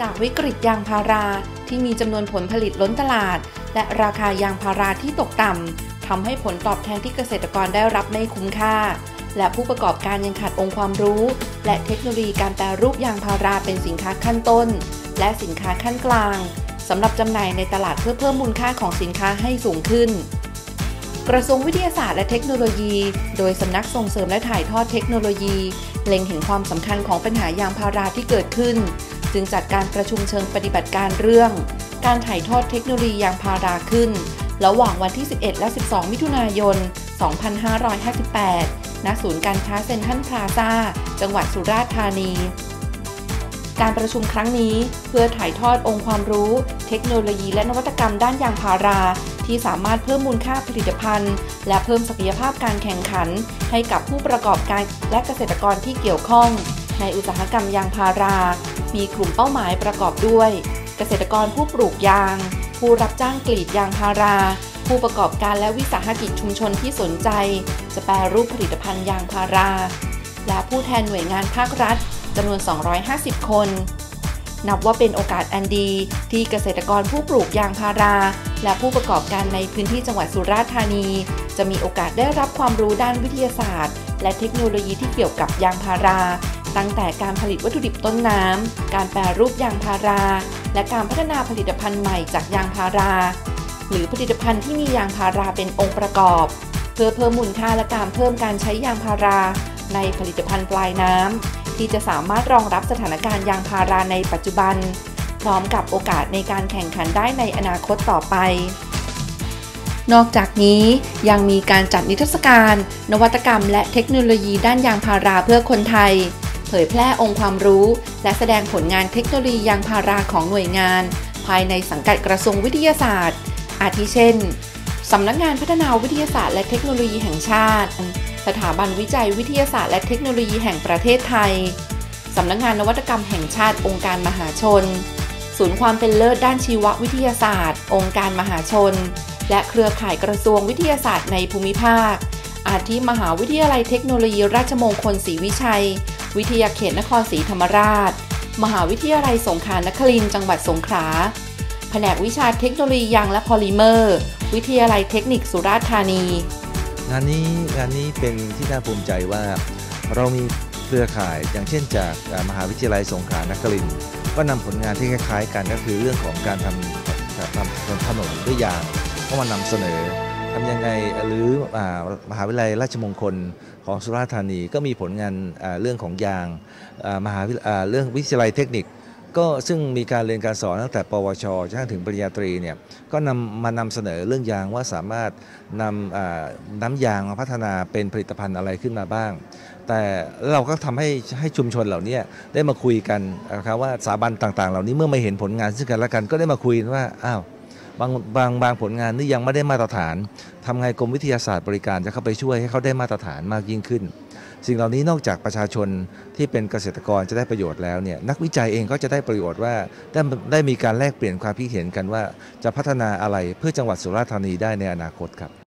จากวิกฤตยางพาราที่มีจำนวนผลผลิตล้นตลาด และราคายางพาราที่ตกต่ำทำให้ผลตอบแทนที่เกษตรกรได้รับไม่คุ้มค่า และผู้ประกอบการยังขาดองค์ความรู้ และเทคโนโลยีการแปรรูปยางพาราเป็นสินค้าขั้นต้น และสินค้าขั้นกลางสำหรับจำหน่ายในตลาดเพื่อเพิ่มมูลค่าของสินค้าให้สูงขึ้น กระทรวงวิทยาศาสตร์และเทคโนโลยี โดยสำนักส่งเสริมและถ่ายทอดเทคโนโลยี เล็งเห็นความสำคัญของปัญหายางพาราที่เกิดขึ้น จึงจัดการประชุมเชิงปฏิบัติการเรื่อง การถ่ายทอดเทคโนโลยียางพาราขึ้น ระหว่างวันที่ 11 และ 12 มิถุนายน 2558 ณ ศูนย์การค้าเซ็นทรัลพลาซาจังหวัดสุราษฎร์ธานีการประชุมครั้งนี้เพื่อถ่ายทอดองค์ความรู้ เทคโนโลยีและนวัตกรรมด้านยางพารา ที่สามารถเพิ่มมูลค่าผลิตภัณฑ์ และเพิ่มศักยภาพการแข่งขัน ให้กับผู้ประกอบการและเกษตรกรที่เกี่ยวข้อง ในอุตสาหกรรมยางพารา มีกลุ่มเป้าหมายประกอบด้วย เกษตรกรผู้ปลูกยาง ผู้รับจ้างกรีดยางพารา ผู้ประกอบการและวิสาหกิจชุมชนที่สนใจ จะแปรรูปผลิตภัณฑ์ยางพารา และผู้แทนหน่วยงานภาครัฐจำนวน 250 คน นับว่าเป็นโอกาสอันดีที่เกษตรกรผู้ปลูกยางพารา และผู้ประกอบการในพื้นที่จังหวัดสุราษฎร์ธานี จะมีโอกาสได้รับความรู้ด้านวิทยาศาสตร์ และเทคโนโลยีที่เกี่ยวกับยางพารา ตั้งแต่การผลิตวัตถุดิบต้นน้ำ การแปรรูปยางพารา และการพัฒนาผลิตภัณฑ์ใหม่จากยางพารา หรือผลิตภัณฑ์ที่มียางพาราเป็นองค์ประกอบ เพื่อเพิ่มมูลค่าและการเพิ่มการใช้ยางพารา ในผลิตภัณฑ์ปลายน้ำที่จะสามารถรองรับสถานการณ์ยางพาราในปัจจุบัน พร้อมกับโอกาสในการแข่งขันได้ในอนาคตต่อไปนอกจากนี้ยังมีการจัดนิทรรศการ นวัตกรรม และเทคโนโลยีด้านยางพาราเพื่อคนไทย เผยแพร่องค์ความรู้ และแสดงผลงานเทคโนโลยียางพาราของหน่วยงาน ภายในสังกัดกระทรวงวิทยาศาสตร์ อาทิเช่นสำนักงานพัฒนาวิทยาศาสตร์และเทคโนโลยีแห่งชาติ สถาบันวิจัยวิทยาศาสตร์และเทคโนโลยีแห่งประเทศไทยสำนักงานนวัตกรรมแห่งชาติองค์การมหาชน ศูนย์ความเป็นเลิศด้านชีววิทยาศาสตร์ องค์การมหาชน และเครือข่ายกระทรวงวิทยาศาสตร์ในภูมิภาค อาทิมหาวิทยาลัยเทคโนโลยีราชมงคลศรีวิชัย วิทยาเขตนครศรีธรรมราช มหาวิทยาลัยสงขลานครินทร์จังหวัดสงขลา แผนกวิชาเทคโนโลยียางและพอลิเมอร์ วิทยาลัยเทคนิคสุราษฎร์ธานี งานนี้งานนี้เป็นที่น่าภูมิใจว่าเรามีเครือข่ายอย่างเช่นจากมหาวิทยาลัยสงขลานครินทร์ก็นำผลงานที่คล้ายๆ กันก็คือเรื่องของการทำทำถนนด้วยยางก็มานำเสนอ ทำยังไงหรือมหาวิทยาลัยราชมงคลของสุราษฎร์ธานีก็มีผลงานเรื่องของยางมหาวิเรื่องวิทยาลัยเทคนิค ก็ซึ่งมีการเรียนการสอนตั้งแต่ ปวชจนถึงปริญญาตรีเนี่ยก็นำมานำเสนอเรื่องยางว่าสามารถนำน้ำยางมาพัฒนาเป็นผลิตภัณฑ์อะไรขึ้นมาบ้าง แต่เราก็ทำให้ให้ชุมชนเหล่านี้ได้มาคุยกันนะครับว่าสถาบันต่างๆ เหล่านี้เมื่อม่เห็นผลงานซึ่งกันและกันก็ได้มาคุยว่าอ้าว บางบางบางผลงานนี่ยังไม่ได้มาตรฐานทำไงกรมวิทยาศาสตร์บริการจะเข้าไปช่วยให้เขาได้มาตรฐานมากยิ่งขึ้น สิ่งเหล่านี้นอกจากประชาชนที่เป็นเกษตรกรจะได้ประโยชน์แล้วเนี่ยนักวิจัยเองก็จะได้ประโยชน์ว่าได้ได้มีการแลกเปลี่ยนความคิดเห็นกันว่า จะพัฒนาอะไรเพื่อจังหวัดสุราษฎร์ธานีได้ในอนาคตครับ